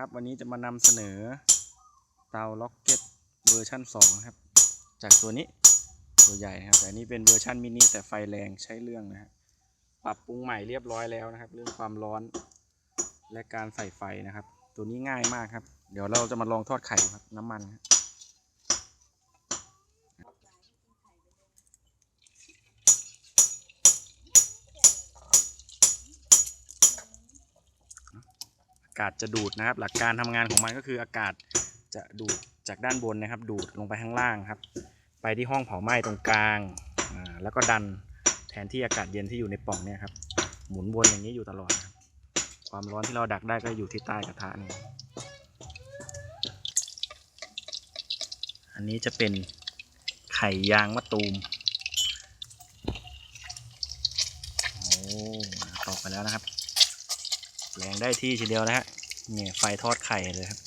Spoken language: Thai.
ครับ วันนี้จะมานำเสนอเตาล็อกเก็ตเวอร์ชัน2ครับ จากตัวนี้ตัวใหญ่นะครับ แต่นี้เป็นเวอร์ชันมินิแต่ไฟแรงใช้เรื่องนะครับปรับปรุงใหม่เรียบร้อยแล้วนะครับ เรื่องความร้อนและการใส่ไฟนะครับ ตัวนี้ง่ายมากครับ เดี๋ยวเราจะมาลองทอดไข่ครับน้ำมันครับากาศจะดูดนะครับ หลักการทำงานของมันก็คืออากาศจะดูดจากด้านบนนะครับ ดูดลงไปข้างล่างครับ ไปที่ห้องเผาไหม้ตรงกลางอ่าแล้วก็ดันแทนที่อากาศเย็นที่อยู่ในปล่องเนี่ยครับ หมุนวนอย่างนี้อยู่ตลอดครับความร้อนที่เราดักได้ก็อยู่ที่ใต้กระทะนี่อันนี้จะเป็นไข่ยางมะตูมโอ้ตอกไปแล้วนะครับ แรงได้ที่ทีเดียวนะฮะเนี่ยไฟทอดไข่เลยครับ